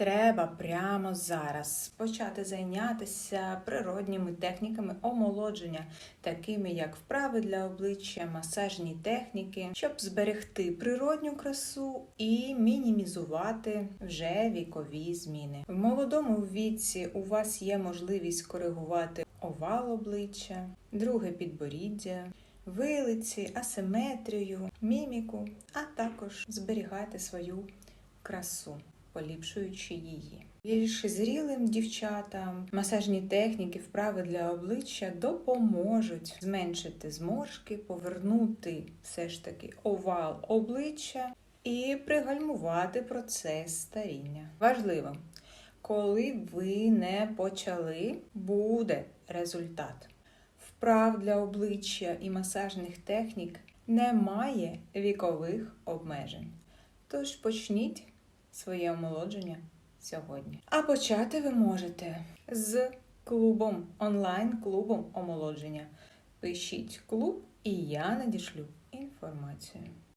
Треба прямо зараз почати зайнятися природніми техніками омолодження, такими як вправи для обличчя, масажні техніки, щоб зберегти природню красу і мінімізувати вже вікові зміни. В молодому віці у вас є можливість коригувати овал обличчя, друге підборіддя. Вилиці, асиметрію, міміку, а також зберігати свою красу, поліпшуючи її. Більш зрілим дівчатам масажні техніки, вправи для обличчя допоможуть зменшити зморшки, повернути все ж таки овал обличчя і пригальмувати процес старіння. Важливо, коли ви не почали, буде результат. Вправ для обличчя і масажних технік немає вікових обмежень. Тож почніть своє омолодження сьогодні. А почати ви можете з клубом, онлайн-клубом омолодження. Пишіть клуб, і я надішлю інформацію.